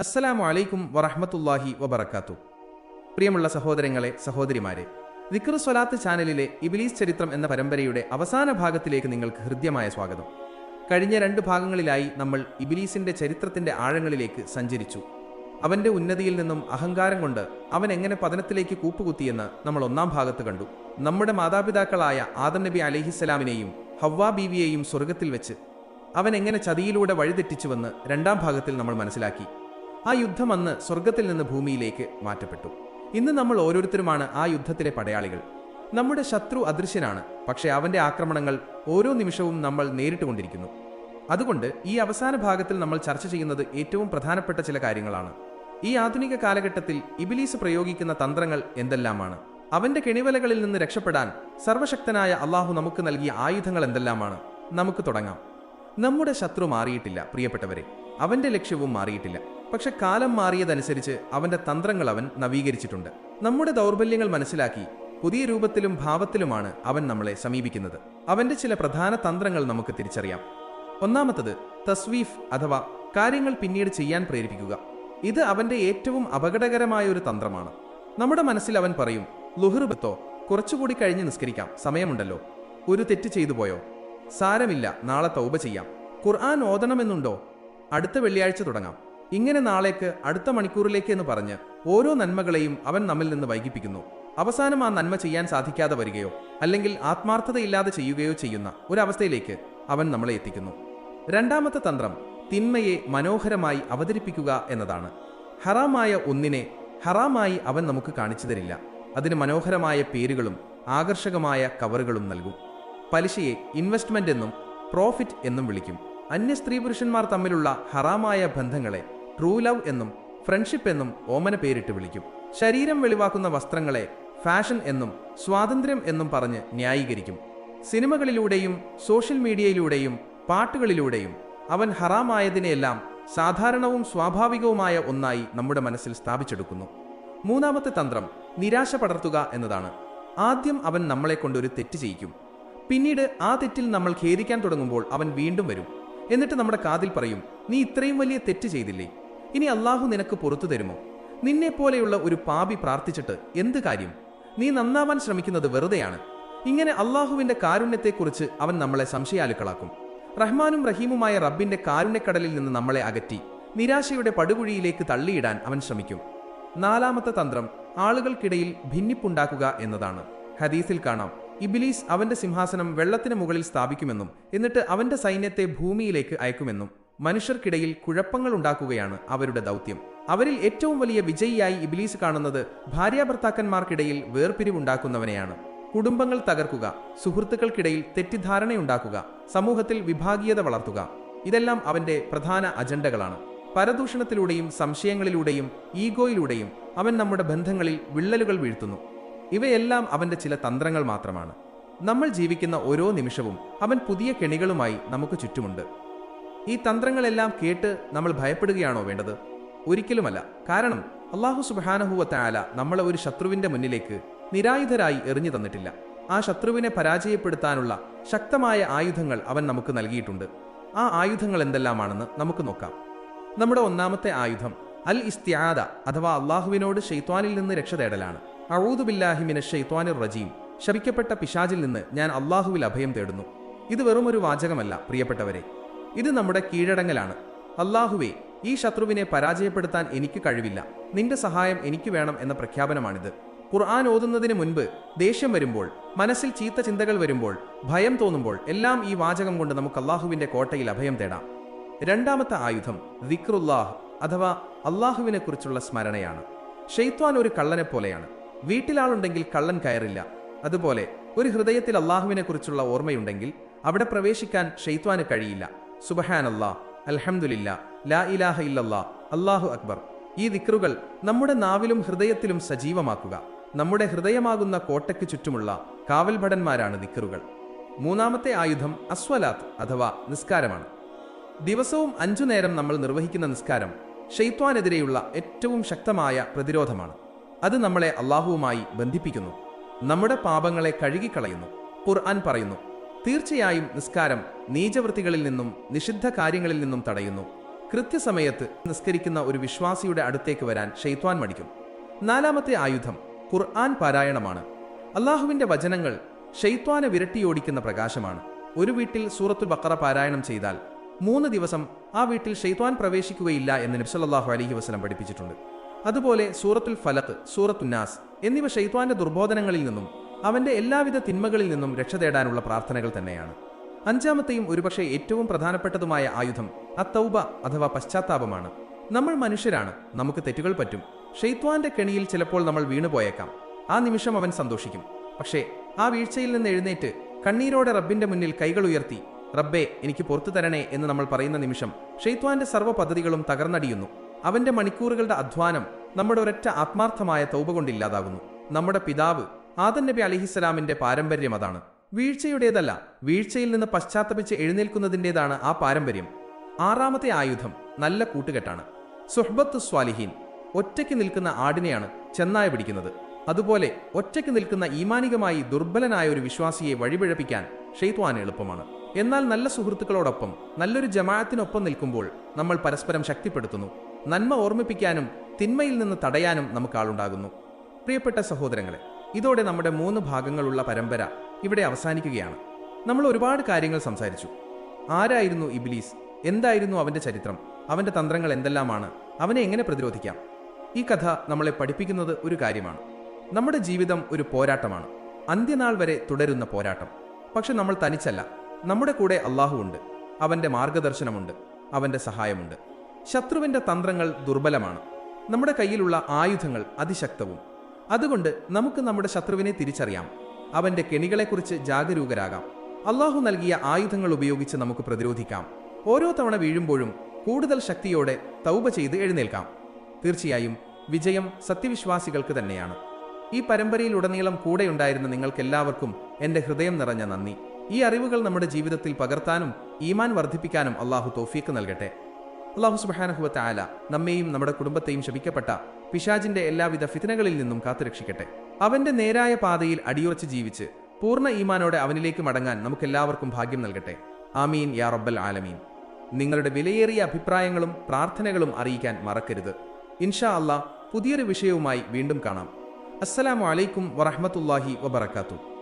അസ്സലാമു അലൈക്കും വറഹമത്തല്ലാഹി വബർക്കാത്തു പ്രിയമുള്ള സഹോദരങ്ങളെ സഹോദരിമാരെ വിക്രു സ്വലാത്ത് ചാനലിലെ ഇബിലീസ് ചരിത്രം എന്ന പരമ്പരയുടെ അവസാന ഭാഗത്തിലേക്ക് നിങ്ങൾക്ക് ഹൃദ്യമായ സ്വാഗതം. കഴിഞ്ഞ രണ്ട് ഭാഗങ്ങളിലായി നമ്മൾ ഇബിലീസിന്റെ ചരിത്രത്തിന്റെ ആഴങ്ങളിലേക്ക് സഞ്ചരിച്ചു. അവന്റെ ഉന്നതിയിൽ നിന്നും അഹങ്കാരം കൊണ്ട് അവൻ എങ്ങനെ പതനത്തിലേക്ക് കൂപ്പുകുത്തിയെന്ന് നമ്മൾ ഒന്നാം ഭാഗത്ത് കണ്ടു. നമ്മുടെ മാതാപിതാക്കളായ ആദം നബി അലിഹിസ്സലാമിനെയും ഹവ്വാ ബീവിയെയും സ്വർഗത്തിൽ വെച്ച് അവൻ എങ്ങനെ ചതിയിലൂടെ വഴിതെറ്റിച്ചുവെന്ന് രണ്ടാം ഭാഗത്തിൽ നമ്മൾ മനസ്സിലാക്കി. ആ യുദ്ധം അന്ന് സ്വർഗത്തിൽ നിന്ന് ഭൂമിയിലേക്ക് മാറ്റപ്പെട്ടു. ഇന്ന് നമ്മൾ ഓരോരുത്തരുമാണ് ആ യുദ്ധത്തിലെ പടയാളികൾ. നമ്മുടെ ശത്രു അദൃശ്യനാണ് പക്ഷേ അവന്റെ ആക്രമണങ്ങൾ ഓരോ നിമിഷവും നമ്മൾ നേരിട്ടുകൊണ്ടിരിക്കുന്നു. അതുകൊണ്ട് ഈ അവസാന ഭാഗത്തിൽ നമ്മൾ ചർച്ച ചെയ്യുന്നത് ഏറ്റവും പ്രധാനപ്പെട്ട ചില കാര്യങ്ങളാണ്. ഈ ആധുനിക കാലഘട്ടത്തിൽ ഇബിലീസ് പ്രയോഗിക്കുന്ന തന്ത്രങ്ങൾ എന്തെല്ലാമാണ്? അവന്റെ കെണിവലകളിൽ നിന്ന് രക്ഷപ്പെടാൻ സർവശക്തനായ അള്ളാഹു നമുക്ക് നൽകിയ ആയുധങ്ങൾ എന്തെല്ലാമാണ്? നമുക്ക് തുടങ്ങാം. നമ്മുടെ ശത്രു മാറിയിട്ടില്ല പ്രിയപ്പെട്ടവരെ. അവന്റെ ലക്ഷ്യവും മാറിയിട്ടില്ല. പക്ഷെ കാലം മാറിയതനുസരിച്ച് അവന്റെ തന്ത്രങ്ങൾ അവൻ നവീകരിച്ചിട്ടുണ്ട്. നമ്മുടെ ദൗർബല്യങ്ങൾ മനസ്സിലാക്കി പുതിയ രൂപത്തിലും ഭാവത്തിലുമാണ് അവൻ നമ്മളെ സമീപിക്കുന്നത്. അവന്റെ ചില പ്രധാന തന്ത്രങ്ങൾ നമുക്ക് തിരിച്ചറിയാം. ഒന്നാമത്തത് തസ്വീഫ് അഥവാ കാര്യങ്ങൾ പിന്നീട് ചെയ്യാൻ പ്രേരിപ്പിക്കുക. ഇത് അവന്റെ ഏറ്റവും അപകടകരമായ ഒരു തന്ത്രമാണ്. നമ്മുടെ മനസ്സിൽ അവൻ പറയും ലുഹൃബത്തോ കുറച്ചുകൂടി കഴിഞ്ഞ് നിസ്കരിക്കാം. സമയമുണ്ടല്ലോ. ഒരു തെറ്റ് ചെയ്തു പോയോ? സാരമില്ല നാളെ തൗബ ചെയ്യാം. ഖുർആൻ ഓതണമെന്നുണ്ടോ? അടുത്ത വെള്ളിയാഴ്ച തുടങ്ങാം. ഇങ്ങനെ നാളേക്ക് അടുത്ത മണിക്കൂറിലേക്ക് എന്ന് പറഞ്ഞ് ഓരോ നന്മകളെയും അവൻ നമ്മിൽ നിന്ന് വൈകിപ്പിക്കുന്നു. അവസാനം ആ നന്മ ചെയ്യാൻ സാധിക്കാതെ വരികയോ അല്ലെങ്കിൽ ആത്മാർത്ഥതയില്ലാതെ ചെയ്യുകയോ ചെയ്യുന്ന ഒരവസ്ഥയിലേക്ക് അവൻ നമ്മളെ എത്തിക്കുന്നു. രണ്ടാമത്തെ തന്ത്രം തിന്മയെ മനോഹരമായി അവതരിപ്പിക്കുക എന്നതാണ്. ഹറാമായ ഒന്നിനെ ഹറാമായി അവൻ നമുക്ക് കാണിച്ചു തരില്ല. അതിന് മനോഹരമായ പേരുകളും ആകർഷകമായ കവറുകളും നൽകും. പലിശയെ ഇൻവെസ്റ്റ്മെന്റ് എന്നും പ്രോഫിറ്റ് എന്നും വിളിക്കും. അന്യ സ്ത്രീ പുരുഷന്മാർ തമ്മിലുള്ള ഹറാമായ ബന്ധങ്ങളെ ട്രൂ ലവ് എന്നും ഫ്രണ്ട്ഷിപ്പ് എന്നും ഓമന പേരിട്ട് വിളിക്കും. ശരീരം വെളിവാക്കുന്ന വസ്ത്രങ്ങളെ ഫാഷൻ എന്നും സ്വാതന്ത്ര്യം എന്നും പറഞ്ഞ് ന്യായീകരിക്കും. സിനിമകളിലൂടെയും സോഷ്യൽ മീഡിയയിലൂടെയും പാട്ടുകളിലൂടെയും അവൻ ഹറാമായതിനെയെല്ലാം സാധാരണവും സ്വാഭാവികവുമായ ഒന്നായി നമ്മുടെ മനസ്സിൽ സ്ഥാപിച്ചെടുക്കുന്നു. മൂന്നാമത്തെ തന്ത്രം നിരാശ പടർത്തുക എന്നതാണ്. ആദ്യം അവൻ നമ്മളെ കൊണ്ടൊരു തെറ്റ് ചെയ്യിക്കും. പിന്നീട് ആ തെറ്റിൽ നമ്മൾ ഖേദിക്കാൻ തുടങ്ങുമ്പോൾ അവൻ വീണ്ടും വരും. എന്നിട്ട് നമ്മുടെ കാതിൽ പറയും നീ ഇത്രയും വലിയ തെറ്റ് ചെയ്തില്ലേ? ഇനി അള്ളാഹു നിനക്ക് പുറത്തു തരുമോ? നിന്നെ പോലെയുള്ള ഒരു പാപി പ്രാർത്ഥിച്ചിട്ട് എന്ത് കാര്യം? നീ നന്നാവാൻ ശ്രമിക്കുന്നത് വെറുതെയാണ്. ഇങ്ങനെ അള്ളാഹുവിന്റെ കാരുണ്യത്തെക്കുറിച്ച് അവൻ നമ്മളെ സംശയാലുക്കളാക്കും. റഹ്മാനും റഹീമുമായ റബ്ബിന്റെ കാരുണ്യക്കടലിൽ നിന്ന് നമ്മളെ അകറ്റി നിരാശയുടെ പടുകുഴിയിലേക്ക് തള്ളിയിടാൻ അവൻ ശ്രമിക്കും. നാലാമത്തെ തന്ത്രം ആളുകൾക്കിടയിൽ ഭിന്നിപ്പുണ്ടാക്കുക എന്നതാണ്. ഹദീസിൽ കാണാം ഇബിലീസ് അവന്റെ സിംഹാസനം വെള്ളത്തിന് മുകളിൽ സ്ഥാപിക്കുമെന്നും എന്നിട്ട് അവന്റെ സൈന്യത്തെ ഭൂമിയിലേക്ക് അയക്കുമെന്നും. മനുഷ്യർക്കിടയിൽ കുഴപ്പങ്ങൾ ഉണ്ടാക്കുകയാണ് അവരുടെ ദൗത്യം. അവരിൽ ഏറ്റവും വലിയ വിജയിയായി ഇബിലീസ് കാണുന്നത് ഭാര്യാഭർത്താക്കന്മാർക്കിടയിൽ വേർപിരിവുണ്ടാക്കുന്നവനെയാണ്. കുടുംബങ്ങൾ തകർക്കുക സുഹൃത്തുക്കൾക്കിടയിൽ തെറ്റിദ്ധാരണയുണ്ടാക്കുക സമൂഹത്തിൽ വിഭാഗീയത വളർത്തുക. ഇതെല്ലാം അവന്റെ പ്രധാന അജണ്ടകളാണ്. പരദൂഷണത്തിലൂടെയും സംശയങ്ങളിലൂടെയും ഈഗോയിലൂടെയും അവൻ നമ്മുടെ ബന്ധങ്ങളിൽ വിള്ളലുകൾ വീഴ്ത്തുന്നു. ഇവയെല്ലാം അവന്റെ ചില തന്ത്രങ്ങൾ മാത്രമാണ്. നമ്മൾ ജീവിക്കുന്ന ഓരോ നിമിഷവും അവൻ പുതിയ കെണികളുമായി നമുക്ക് ചുറ്റുമുണ്ട്. ഈ തന്ത്രങ്ങളെല്ലാം കേട്ട് നമ്മൾ ഭയപ്പെടുകയാണോ വേണ്ടത്? ഒരിക്കലുമല്ല. കാരണം അള്ളാഹു സുബാനഹുവത്തായാല നമ്മളെ ഒരു ശത്രുവിന്റെ മുന്നിലേക്ക് നിരായുധരായി എറിഞ്ഞു തന്നിട്ടില്ല. ആ ശത്രുവിനെ പരാജയപ്പെടുത്താനുള്ള ശക്തമായ ആയുധങ്ങൾ അവൻ നമുക്ക് നൽകിയിട്ടുണ്ട്. ആ ആയുധങ്ങൾ എന്തെല്ലാമാണെന്ന് നമുക്ക് നോക്കാം. നമ്മുടെ ഒന്നാമത്തെ ആയുധം അൽ ഇസ്ത്യാദ അഥവാ അള്ളാഹുവിനോട് ഷെയ്ത്വാനിൽ നിന്ന് രക്ഷ തേടലാണ്. അഴൂദുബില്ലാഹിമിന ഷെയ്ത്വാനിർ റജീം ശപിക്കപ്പെട്ട പിശാജിൽ നിന്ന് ഞാൻ അള്ളാഹുവിൽ അഭയം തേടുന്നു. ഇത് വെറുമൊരു വാചകമല്ല പ്രിയപ്പെട്ടവരെ. ഇത് നമ്മുടെ കീഴടങ്ങലാണ്. അള്ളാഹുവേ ഈ ശത്രുവിനെ പരാജയപ്പെടുത്താൻ എനിക്ക് കഴിവില്ല. നിന്റെ സഹായം എനിക്ക് വേണം എന്ന പ്രഖ്യാപനമാണിത്. ഖുർആൻ ഓതുന്നതിന് മുൻപ് ദേഷ്യം വരുമ്പോൾ മനസ്സിൽ ചീത്ത ചിന്തകൾ വരുമ്പോൾ ഭയം തോന്നുമ്പോൾ എല്ലാം ഈ വാചകം കൊണ്ട് നമുക്ക് അള്ളാഹുവിന്റെ കോട്ടയിൽ അഭയം തേടാം. രണ്ടാമത്തെ ആയുധം ദിക്റുല്ലാഹ് അഥവാ അള്ളാഹുവിനെ കുറിച്ചുള്ള സ്മരണയാണ്. ഷെയ്ത്വാൻ ഒരു കള്ളനെ പോലെയാണ്. വീട്ടിലാളുണ്ടെങ്കിൽ കള്ളൻ കയറില്ല. അതുപോലെ ഒരു ഹൃദയത്തിൽ അള്ളാഹുവിനെ കുറിച്ചുള്ള ഓർമ്മയുണ്ടെങ്കിൽ അവിടെ പ്രവേശിക്കാൻ ഷെയ്ത്വാന് കഴിയില്ല. സുബഹാൻ അല്ലാഹ് അൽഹംദുലില്ല ലാ ഇലാഹ ഇല്ലല്ലാ അള്ളാഹു അക്ബർ. ഈ ദിക്റുകൾ നമ്മുടെ നാവിലും ഹൃദയത്തിലും സജീവമാക്കുക. നമ്മുടെ ഹൃദയമാകുന്ന കോട്ടയ്ക്ക് ചുറ്റുമുള്ള കാവൽഭടന്മാരാണ് ദിക്റുകൾ. മൂന്നാമത്തെ ആയുധം അസ്വലാത്ത് അഥവാ നിസ്കാരമാണ്. ദിവസവും അഞ്ചു നേരം നമ്മൾ നിർവഹിക്കുന്ന നിസ്കാരം ഷെയ്ത്വാനെതിരെയുള്ള ഏറ്റവും ശക്തമായ പ്രതിരോധമാണ്. അത് നമ്മളെ അള്ളാഹുവുമായി ബന്ധിപ്പിക്കുന്നു. നമ്മുടെ പാപങ്ങളെ കഴുകിക്കളയുന്നു. ഖുർആൻ പറയുന്നു തീർച്ചയായും നിസ്കാരം നീചവൃത്തികളിൽ നിന്നും നിഷിദ്ധ കാര്യങ്ങളിൽ നിന്നും തടയുന്നു. കൃത്യസമയത്ത് നിസ്കരിക്കുന്ന ഒരു വിശ്വാസിയുടെ അടുത്തേക്ക് വരാൻ ഷെയ്ത്വാൻ മടിക്കും. നാലാമത്തെ ആയുധം ഖുർആൻ പാരായണമാണ്. അള്ളാഹുവിന്റെ വചനങ്ങൾ ഷെയ്ത്വാനെ വിരട്ടിയോടിക്കുന്ന പ്രകാശമാണ്. ഒരു വീട്ടിൽ സൂറത്തുൽ ബക്കറ പാരായണം ചെയ്താൽ മൂന്ന് ദിവസം ആ വീട്ടിൽ ഷെയ്ത്വാൻ പ്രവേശിക്കുകയില്ല എന്ന് നബ്സല്ലാഹു അലഹി വസ്ലം പഠിപ്പിച്ചിട്ടുണ്ട്. അതുപോലെ സൂറത്തുൽ ഫലത്ത് സൂറത്തുന്നാസ് എന്നിവ ഷെയ്ത്വാന്റെ ദുർബോധനങ്ങളിൽ നിന്നും അവന്റെ എല്ലാവിധ തിന്മകളിൽ നിന്നും രക്ഷ തേടാനുള്ള പ്രാർത്ഥനകൾ തന്നെയാണ്. അഞ്ചാമത്തെയും ഒരുപക്ഷെ ഏറ്റവും പ്രധാനപ്പെട്ടതുമായ ആയുധം അത്തൗബ അഥവാ പശ്ചാത്താപമാണ്. നമ്മൾ മനുഷ്യരാണ് നമുക്ക് തെറ്റുകൾ പറ്റും. ഷെയ്ത്വാന്റെ കെണിയിൽ ചിലപ്പോൾ നമ്മൾ വീണുപോയേക്കാം. ആ നിമിഷം അവൻ സന്തോഷിക്കും. പക്ഷേ ആ വീഴ്ചയിൽ നിന്ന് എഴുന്നേറ്റ് കണ്ണീരോടെ റബ്ബിന്റെ മുന്നിൽ കൈകൾ ഉയർത്തി റബ്ബേ എനിക്ക് പുറത്തു തരണേ എന്ന് നമ്മൾ പറയുന്ന നിമിഷം ഷെയ്ത്വാന്റെ സർവ പദ്ധതികളും തകർന്നടിയുന്നു. അവന്റെ മണിക്കൂറുകളുടെ അധ്വാനം നമ്മുടെ ഒരൊറ്റ ആത്മാർത്ഥമായ തൗബ കൊണ്ടില്ലാതാകുന്നു. നമ്മുടെ പിതാവ് ആദൻ നബി അലിഹിസ്സലാമിന്റെ പാരമ്പര്യം അതാണ്. വീഴ്ചയുടേതല്ല വീഴ്ചയിൽ നിന്ന് പശ്ചാത്തപിച്ച് എഴുന്നേൽക്കുന്നതിന്റെതാണ് ആ പാരമ്പര്യം. ആറാമത്തെ ആയുധം നല്ല കൂട്ടുകെട്ടാണ്. സുഹ്ബത്ത് സ്വാലിഹീൻ ഒറ്റയ്ക്ക് നിൽക്കുന്ന ആടിനെയാണ് ചെന്നായ പിടിക്കുന്നത്. അതുപോലെ ഒറ്റയ്ക്ക് നിൽക്കുന്ന ഈമാനികമായി ദുർബലനായ ഒരു വിശ്വാസിയെ വഴിപിഴപ്പിക്കാൻ ഷെയ്ത്വാൻ എളുപ്പമാണ്. എന്നാൽ നല്ല സുഹൃത്തുക്കളോടൊപ്പം നല്ലൊരു ജമാഅത്തിനൊപ്പം നിൽക്കുമ്പോൾ നമ്മൾ പരസ്പരം ശക്തിപ്പെടുത്തുന്നു. നന്മ ഓർമ്മിപ്പിക്കാനും തിന്മയിൽ നിന്ന് തടയാനും നമുക്ക് ആളുണ്ടാകുന്നു. പ്രിയപ്പെട്ട സഹോദരങ്ങളെ ഇതോടെ നമ്മുടെ മൂന്ന് ഭാഗങ്ങളുള്ള പരമ്പര ഇവിടെ അവസാനിക്കുകയാണ്. നമ്മൾ ഒരുപാട് കാര്യങ്ങൾ സംസാരിച്ചു. ആരായിരുന്നു ഇബിലീസ്? എന്തായിരുന്നു അവന്റെ ചരിത്രം? അവന്റെ തന്ത്രങ്ങൾ എന്തെല്ലാമാണ്? അവനെ എങ്ങനെ പ്രതിരോധിക്കാം? ഈ കഥ നമ്മളെ പഠിപ്പിക്കുന്നത് ഒരു കാര്യമാണ്. നമ്മുടെ ജീവിതം ഒരു പോരാട്ടമാണ്. അന്ത്യനാൾ വരെ തുടരുന്ന പോരാട്ടം. പക്ഷെ നമ്മൾ തനിച്ചല്ല. നമ്മുടെ കൂടെ അള്ളാഹു ഉണ്ട്. അവന്റെ മാർഗദർശനമുണ്ട്. അവന്റെ സഹായമുണ്ട്. ശത്രുവിന്റെ തന്ത്രങ്ങൾ ദുർബലമാണ്. നമ്മുടെ കയ്യിലുള്ള ആയുധങ്ങൾ അതിശക്തവും. അതുകൊണ്ട് നമുക്ക് നമ്മുടെ ശത്രുവിനെ തിരിച്ചറിയാം. അവന്റെ കെണികളെക്കുറിച്ച് ജാഗരൂകരാകാം. അള്ളാഹു നൽകിയ ആയുധങ്ങൾ ഉപയോഗിച്ച് നമുക്ക് പ്രതിരോധിക്കാം. ഓരോ തവണ വീഴുമ്പോഴും കൂടുതൽ ശക്തിയോടെ തൗബ ചെയ്ത് എഴുന്നേൽക്കാം. തീർച്ചയായും വിജയം സത്യവിശ്വാസികൾക്ക് തന്നെയാണ്. ഈ പരമ്പരയിലുടനീളം കൂടെയുണ്ടായിരുന്ന നിങ്ങൾക്കെല്ലാവർക്കും എന്റെ ഹൃദയം നിറഞ്ഞ നന്ദി. ഈ അറിവുകൾ നമ്മുടെ ജീവിതത്തിൽ പകർത്താനും ഈമാൻ വർദ്ധിപ്പിക്കാനും അള്ളാഹു തോഫീക്ക് നൽകട്ടെ. അള്ളാഹു സുബാനഹുവത്ത ആല നമ്മെയും നമ്മുടെ കുടുംബത്തെയും ശപിക്കപ്പെട്ട പിശാജിന്റെ എല്ലാവിധ ഫിതനകളിൽ നിന്നും കാത്തുരക്ഷിക്കട്ടെ. അവന്റെ നേരായ പാതയിൽ അടിയുറച്ച് ജീവിച്ച് പൂർണ ഈമാനോടെ അവനിലേക്ക് മടങ്ങാൻ നമുക്കെല്ലാവർക്കും ഭാഗ്യം നൽകട്ടെ. ആമീൻ യാ റബ്ബൽ ആലമീൻ. നിങ്ങളുടെ വിലയേറിയ അഭിപ്രായങ്ങളും പ്രാർത്ഥനകളും അറിയിക്കാൻ മറക്കരുത്. ഇൻഷാ അള്ളാഹ് പുതിയൊരു വിഷയവുമായി വീണ്ടും കാണാം. അസ്സലാമു അലൈക്കും വറഹ്മത്തുള്ളാഹി വബറകാതുഹു.